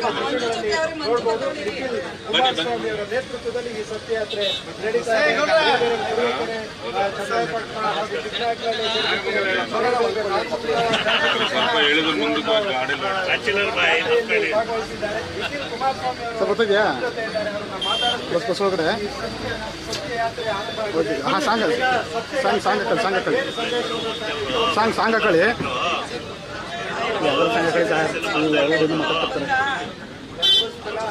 ಅವರ ನೇತೃತ್ವದಲ್ಲಿ ಈ ಸತ್ಯಾತ್ರೆ ನಡೀತಾ ಹಾಂ ಸಾಂಗ್ ಸಾಂಗ್ ಸಾಂಗ್ ಹಾಕಳಿ ಸಾಂಗ್ ಹಾಕಳಿ ಸಾಂಗ್ ಸಾಂಗ್ ಹಾಕಳಿ ಸಾಂಗ್ ಹಾಕಳಿ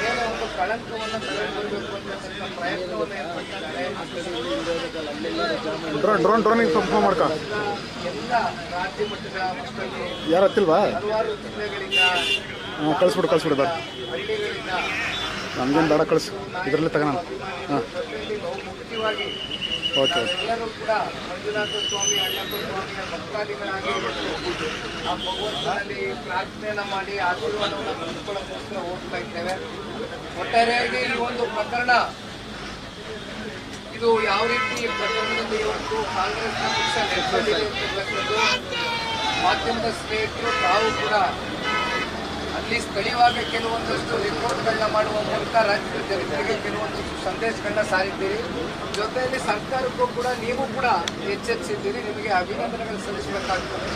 ಏನೋ ಒಂದು ಕಳಂಕವನ್ನು ತಗೊಂಡ್ಬರ್ಬೇಕು ಅಂತಕ್ಕಂಥ ಪ್ರಯತ್ನವನ್ನು ಏರ್ಪಟ್ಟಿದ್ದಾರೆ ಡ್ರೋನ್ ಡ್ರೋನ್ ಡ್ರೋನಿಗೆ ಫೋನ್ ಮಾಡ್ಕ ಎಲ್ಲ ರಾಜ್ಯ ಮಟ್ಟದ ಮಕ್ಕಳಿಗೆ ಯಾರು ಹತ್ತಿಲ್ವಾ? ಹಲವಾರು ಜಿಲ್ಲೆಗಳಿಂದ ಹಾಂ ಕಳಿಸ್ಬಿಡು ಕಳಿಸ್ಬಿಡು ಹಳ್ಳಿಗಳಿಂದ ನಮಗೇನು ಬೇಡ ಕಳಿಸು. ಇದರಲ್ಲೇ ತಗೋಣ. ಹಾಂ. ಎಲ್ಲರೂ ಕೂಡ ಮಂಜುನಾಥ ಸ್ವಾಮಿ ಅಣ್ಣಪ್ಪ ಸ್ವಾಮಿಯ ಭಕ್ತಾದಿಗಳಾಗಿ ಆ ಭಗವಂತನಲ್ಲಿ ಪ್ರಾರ್ಥನೆ ಮಾಡಿ ಆಶೀರ್ವಾದವನ್ನು ಪಡೆದುಕೊಳ್ಳೋಕ್ಕೋಸ್ಕರ ಹೋಗ್ತಾ ಇದ್ದೇವೆ. ಒಟ್ಟಾರೆಯಾಗಿ ಈ ಒಂದು ಪ್ರಕರಣ, ಇದು ಯಾವ ರೀತಿ ಪ್ರಕರಣದಲ್ಲಿ ಇವತ್ತು ಕಾಂಗ್ರೆಸ್ನ ಪಕ್ಷ ನಡೆಸಲಿದೆ ಮಾಧ್ಯಮದ ಸ್ನೇಹಿತರು ತಾವು ಕೂಡ ಅಲ್ಲಿ ಸ್ಥಳೀಯವಾಗಿ ಕೆಲವೊಂದಷ್ಟು ರಿಪೋರ್ಟ್ಗಳನ್ನ ಮಾಡುವ ಮೂಲಕ ರಾಜ್ಯದ ಜನತೆಗೆ ಕೆಲವೊಂದಷ್ಟು ಸಂದೇಶಗಳನ್ನ ಸಾರಿದ್ದೀರಿ. ಜೊತೆಯಲ್ಲಿ ಸರ್ಕಾರಕ್ಕೂ ಕೂಡ ನೀವು ಕೂಡ ಎಚ್ಚರಿಸಿದ್ದೀರಿ ನಿಮಗೆ ಅಭಿನಂದನೆಗಳು ಸಲ್ಲಿಸಬೇಕಾಗ್ತದೆ.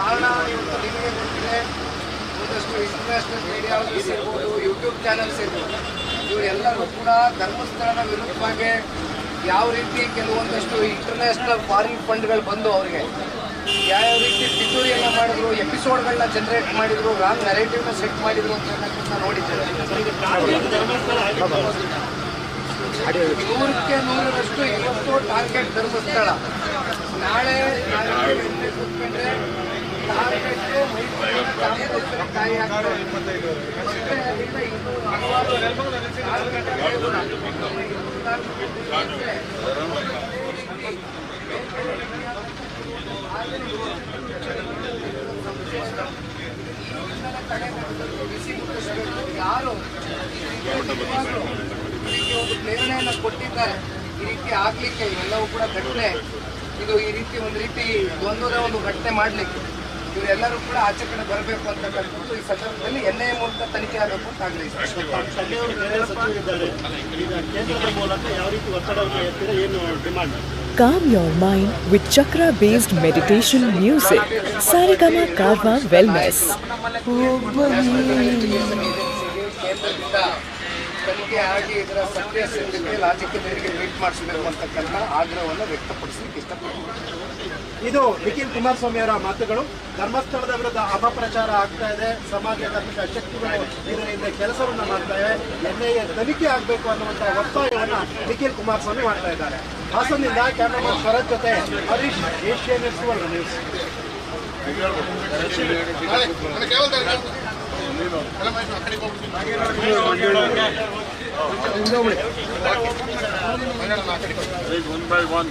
ಕಾರಣ ಇವತ್ತು ನಿಮಗೆ ಗೊತ್ತಿದೆ, ಒಂದಷ್ಟು ಇಂಟರ್ನ್ಯಾಷನಲ್ ಮೀಡಿಯಾಸ್ ಇರ್ಬೋದು ಯೂಟ್ಯೂಬ್ ಚಾನಲ್ಸ್ ಇರ್ಬೋದು ಇವರೆಲ್ಲರೂ ಕೂಡ ಧರ್ಮಸ್ಥಳದ ವಿರುದ್ಧವಾಗಿ ಯಾವ ರೀತಿ ಕೆಲವೊಂದಷ್ಟು ಇಂಟರ್ನ್ಯಾಷನಲ್ ಫಾರಿನ್ ಫಂಡ್ಗಳು ಬಂದು ಅವರಿಗೆ ಯಾವ್ಯಾವ ರೀತಿ ಪಿತೂರಿಯನ್ನ ಮಾಡಿದ್ರು ಎಪಿಸೋಡ್ಗಳನ್ನ ಜನರೇಟ್ ಮಾಡಿದ್ರು ರಾಂಗ್ ನೆರೇಟಿವ್ನ ಸೆಟ್ ಮಾಡಿದ್ರು ಅಂತ ನೋಡಿದ್ದೇವೆ. ನೂರಕ್ಕೆ ನೂರರಷ್ಟು ಇವತ್ತು ಟಾರ್ಗೆಟ್ ಧರ್ಮಸ್ಥಳ. ನಾಳೆ ಟಾರ್ಗೆಟ್ ಕಾಯಿ ಬಿಸಿ ಮುಟ್ಟಿಸಬೇಕು ಯಾರು ಇದಕ್ಕೆ ಒಂದು ಪ್ರೇರಣೆಯನ್ನು ಕೊಟ್ಟಿದ್ದಾರೆ ಈ ರೀತಿ ಆಗ್ಲಿಕ್ಕೆ ಇವೆಲ್ಲವೂ ಕೂಡ ಘಟನೆ ಇದು ಈ ರೀತಿ ಒಂದು ರೀತಿ ಒಂದೂರ ಒಂದು ಘಟನೆ ಮಾಡಲಿಕ್ಕೆ. ಇವರೆಲ್ಲರೂ ಕೂಡ ಆಚೆ ಕಡೆ ಬರಬೇಕು ಅಂತಕ್ಕಂಥದ್ದು ಈ ಸಂದರ್ಭದಲ್ಲಿ ಎನ್ ಐ ಮೂಲಕ ಆಗಬೇಕು ಅಂತ ಆಗ್ರಹಿಸ್ತಾರೆ Calm your mind with chakra based meditation music. Sarigama Karma Wellness. ಕೇಂದ್ರದಿಂದ ತನಿಖೆ ಆಗಿ ಇದರ ಸತ್ಯಾಸತ್ಯತೆ ರಾಜಕೀಯದವರಿಗೆ ಮೀಟ್ ಮಾಡಿಸಬೇಕು ಅಂತಕ್ಕಂಥ ಆಗ್ರಹವನ್ನು ವ್ಯಕ್ತಪಡಿಸಲಿಕ್ಕೆ ಇಷ್ಟಪಡ್ತೀನಿ. ಇದು ನಿಖಿಲ್ ಕುಮಾರಸ್ವಾಮಿ ಅವರ ಮಾತುಗಳು. ಧರ್ಮಸ್ಥಳದ ವಿರುದ್ಧ ಅಪಪ್ರಚಾರ ಆಗ್ತಾ ಇದೆ. ಸಮಾಜ ಧಾರ್ಮಿಕ ಶಕ್ತಿಗಳು ಇದರಿಂದ ಕೆಲಸವನ್ನ ಮಾಡ್ತಾ ಇವೆ. ಎನ್ಐಎ ತನಿಖೆ ಆಗಬೇಕು ಅನ್ನುವಂತಹ ಒತ್ತಾಯವನ್ನ ನಿಖಿಲ್ ಕುಮಾರಸ್ವಾಮಿ ಮಾಡ್ತಾ ಇದ್ದಾರೆ. ಹಾಸನದಿಂದ ಕ್ಯಾಮರಾಮನ್ ಶರತ್ ಜೊತೆ Harish, Asian news world news. One by one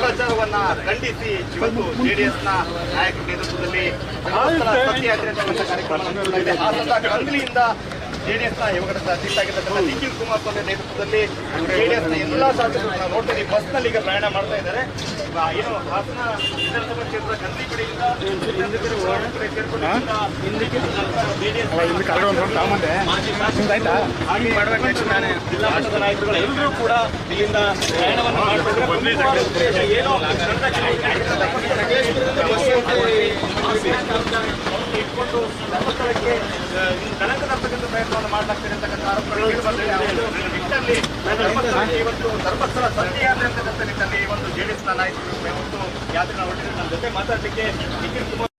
ಪ್ರಚಾರವನ್ನ ಖಂಡಿಸಿ ಇವತ್ತು ಜೆಡಿಎಸ್ನ ನಾಯಕರ ನೇತೃತ್ವದಲ್ಲಿ ಕಾರ್ಯಕ್ರಮ ನಡೆಸ್ತಾ ಇದೆ. ಜೆಡಿಎಸ್ನ ಯುವಕರ ಅಧ್ಯಕ್ಷರಾಗಿರ್ತಕ್ಕಂಥ ನಿಖಿಲ್ ಕುಮಾರಸ್ವಾಮಿ ನೇತೃತ್ವದಲ್ಲಿ ಜೆಡಿಎಸ್ನ ಎಲ್ಲಾ ಶಾಸಕರನ್ನ ನೋಡ್ತೀನಿ ಬಸ್ನಲ್ಲಿ ಈಗ ಪ್ರಯಾಣ ಮಾಡ್ತಾ ಇದ್ದಾರೆ. ಏನು ಹಾಸನ ವಿಧಾನಸಭಾ ನಿಮ್ದಾಯ್ತಾ ಹಾಗೆ ಜಿಲ್ಲಾ ಮಟ್ಟದ ನಾಯಕರುಗಳು ಎಲ್ಲರೂ ಕೂಡ ಇಲ್ಲಿಂದ ಪ್ರಯಾಣವನ್ನು ಮಾಡಬೇಕು ಏನೋ ಏನು ಇಟ್ಕೊಂಡು ಧರ್ಮಸ್ಥಳಕ್ಕೆ ಕಳಂಕ ತರ್ತಕ್ಕಂಥ ಪ್ರಯತ್ನವನ್ನು ಮಾಡಲಾಗ್ತದೆ ಅಂತಕ್ಕಂಥ ಆರೋಪಗಳು ಇವತ್ತು ಧರ್ಮಸ್ಥಳ ಸಂಧಿಯಾತ್ರೆ ಅಂತಕ್ಕಂಥ ನಿಟ್ಟಿನಲ್ಲಿ ಈ ಒಂದು ಜೆಡಿಎಸ್ನ ನಾಯಕರು ಇವತ್ತು ಯಾತ್ರೆ ಒಟ್ಟಿಗೆ ನಮ್ಮ ಜೊತೆ ಮಾತಾಡಲಿಕ್ಕೆ ನಿಖಿಲ್ ಕುಮಾರ್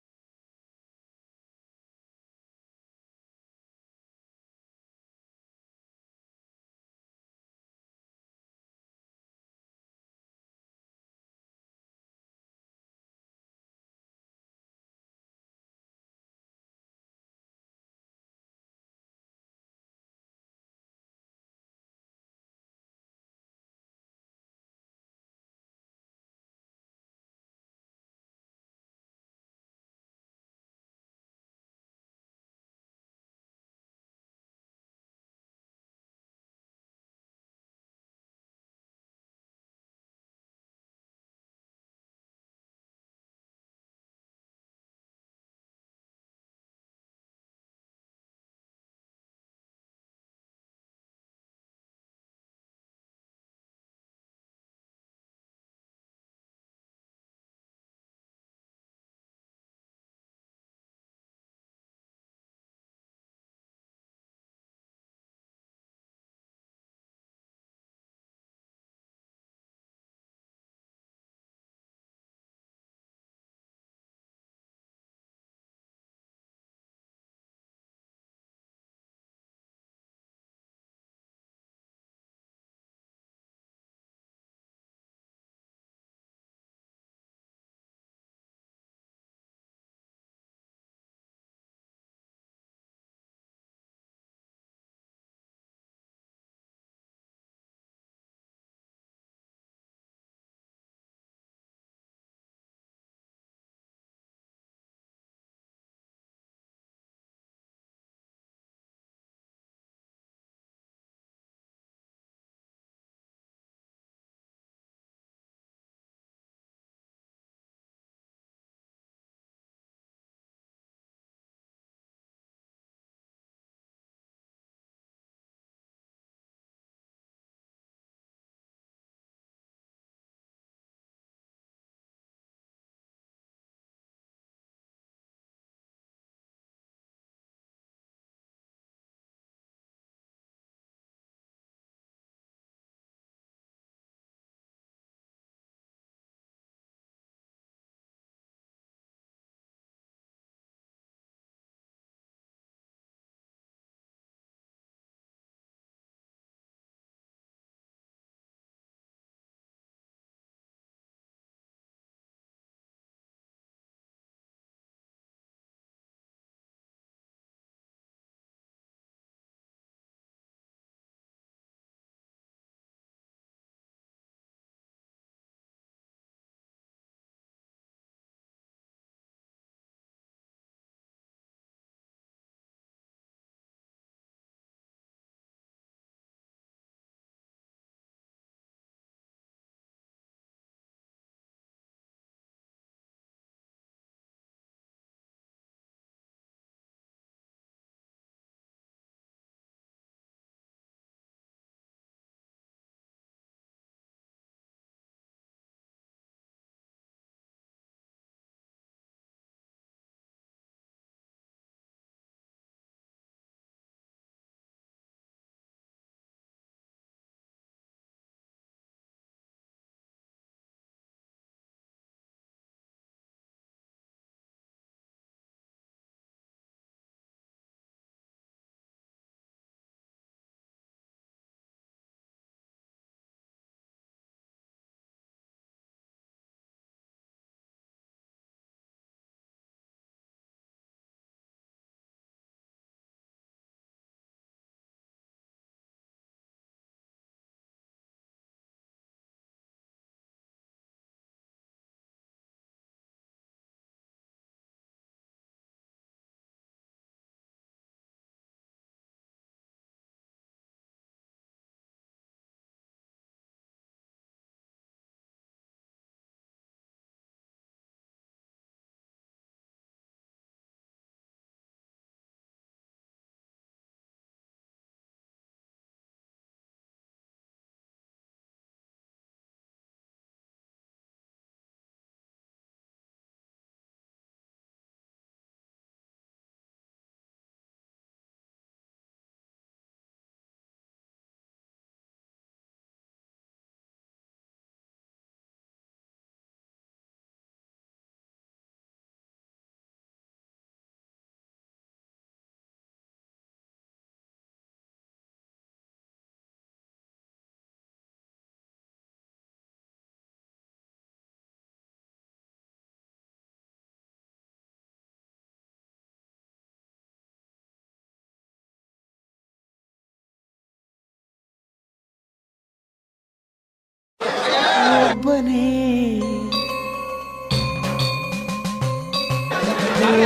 ಒಬ್ಬನೇ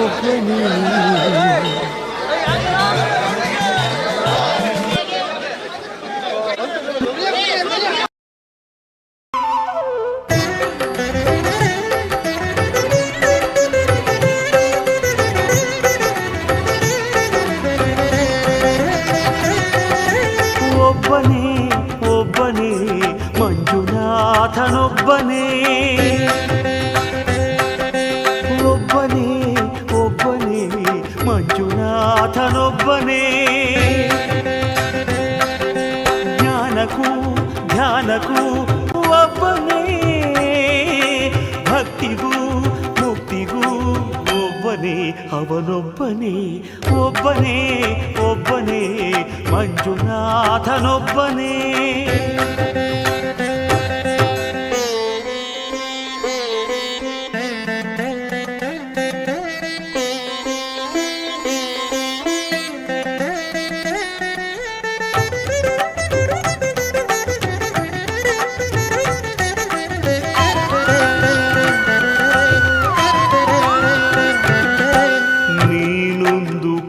ಒಬ್ಬನೇ ಮುಕ್ತಿಗೂ ಒಬ್ಬನೇ ಅವನೊಬ್ಬನೇ ಒಬ್ಬನೇ ಒಬ್ಬನೇ ಮಂಜುನಾಥನೊಬ್ಬನೇ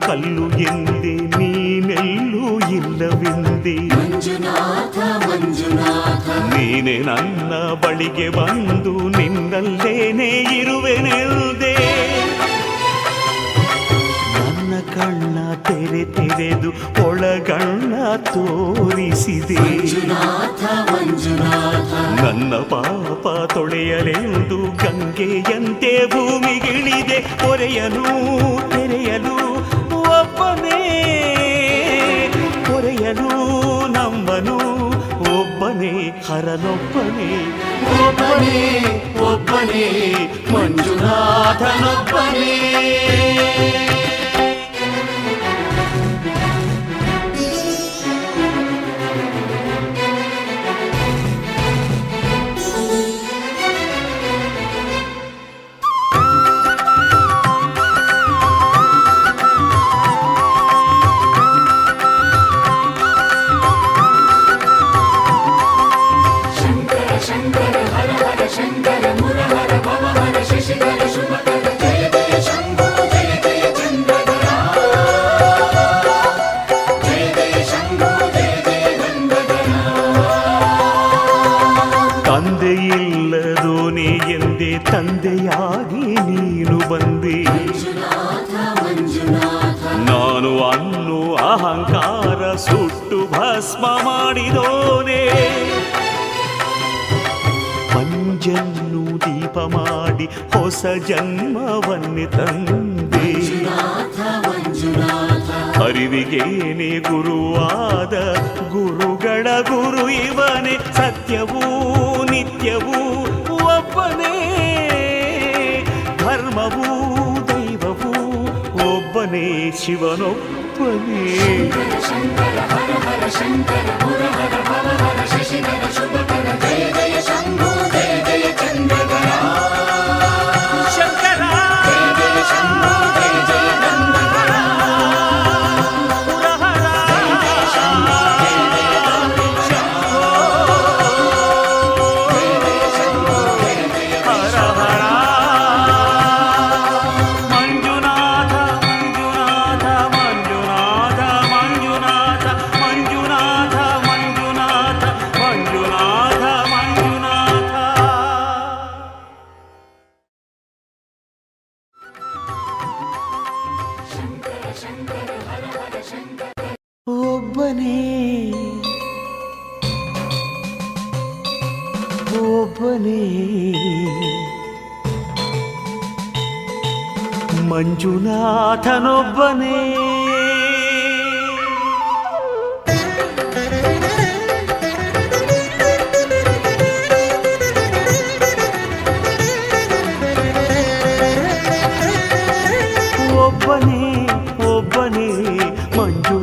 ಕಲ್ಲು ಎಂದೆ ನೀನೆಲ್ಲೂ ಇಲ್ಲವೆಂದೆ. ನೀನೆ ನನ್ನ ಬಳಿಗೆ ಬಂದು ನಿನ್ನಲ್ಲೇನೆ ಇರುವೆನೆಲ್ದೆ ನನ್ನ ಕಣ್ಣ ತೆರೆ ತೆರೆದು ಒಳಗಣ್ಣ ತೋರಿಸಿದೆ. ನನ್ನ ಪಾಪ ತೊಳೆಯಲೆಂದು ಗಂಗೆಯಂತೆ ಭೂಮಿಗಿಳಿದೆ. ಕೊರೆಯಲು ತೆರೆಯಲು ಒಬ್ಬನೇ ಹೊರೆಯಲು ನಂಬನು ಒಬ್ಬನೇ ಹರನೊಬ್ಬನೇ ಒಬ್ಬನೇ ಒಬ್ಬನೇ ಮಂಜುನಾಥನೊಬ್ಬನೇ Washington. ಜನ್ಮವನ್ನಿ ತಂದೆ ಅರಿವಿಗೆ ನೀ ಗುರುವಾದ ಗುರುಗಳ ಗುರು ಇವನೇ ಸತ್ಯವೂ ನಿತ್ಯವೂ ಒಬ್ಬನೇ ಧರ್ಮವೂ ದೈವವೂ ಒಬ್ಬನೇ ಶಿವನೊಬ್ಬನೇ ಶಂಕರ ಹರ ಹರ ಶಂಕರ ಹರ ಹರ ಶಶಿಧರ ಶುಭಕರ ಜಯ ಜಯ ಶಂಭೋ ಒಬ್ಬನೇ ಮಂಜುನಾಥನೊಬ್ಬನೇ ಒಬ್ಬನೇ ಒಬ್ಬನೇ ಮಂಜುನಾಥನೊಬ್ಬನೇ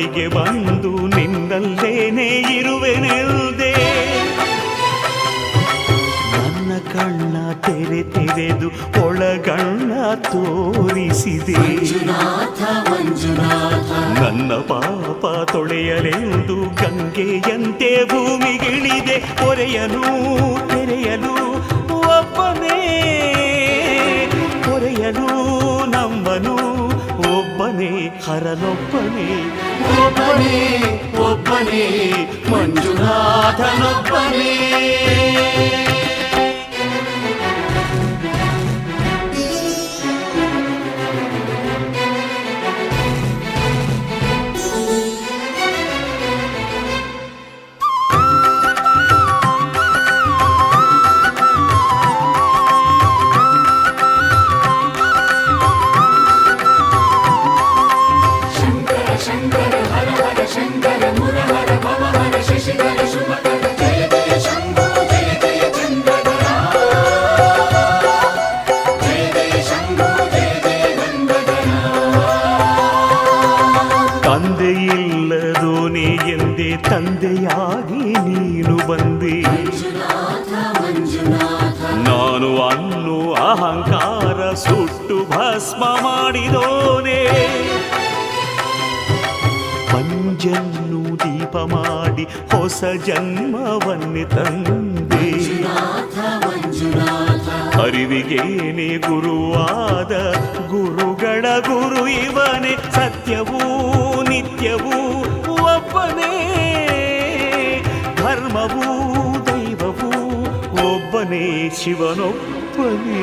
ಬಳಿಗೆ ಬಂದು ನಿನ್ನಲ್ಲೇನೆ ಇರುವೆನೆಲ್ದೆ? ನನ್ನ ಕಣ್ಣ ತೆರೆ ತೆರೆದು ಒಳಗಣ್ಣ ತೋರಿಸಿದೆ. ನನ್ನ ಪಾಪ ತೊಳೆಯಲೆಂದು ಗಂಗೆಯಂತೆ ಭೂಮಿಗಿಳಿದೆ. ಪೊರೆಯಲು ತೆರೆಯಲು ಒಬ್ಬನೇ ಪೊರೆಯಲು ಒಬ್ಬನೇ ಹರನೊಬ್ಬನೇ ಒಬ್ಬನೇ ಒಬ್ಬನೇ ಮಂಜುನಾಥನೊಬ್ಬನೇ ಅಹಂಕಾರ ಸುಟ್ಟು ಭಸ್ಮ ಮಾಡಿದೋನೆ. ಪಂಜನ್ನು ದೀಪ ಮಾಡಿ ಹೊಸ ಜನ್ಮವನ್ನೇ ತಂದೆ. ಅರಿವಿಗೇನೆ ಗುರುವಾದ ಗುರುಗಳ ಗುರು ಇವನೇ. ಸತ್ಯವೂ ನಿತ್ಯವೂ ಒಬ್ಬನೇ. ಧರ್ಮವೂ ದೈವವೂ ಒಬ್ಬನೇ கணபதி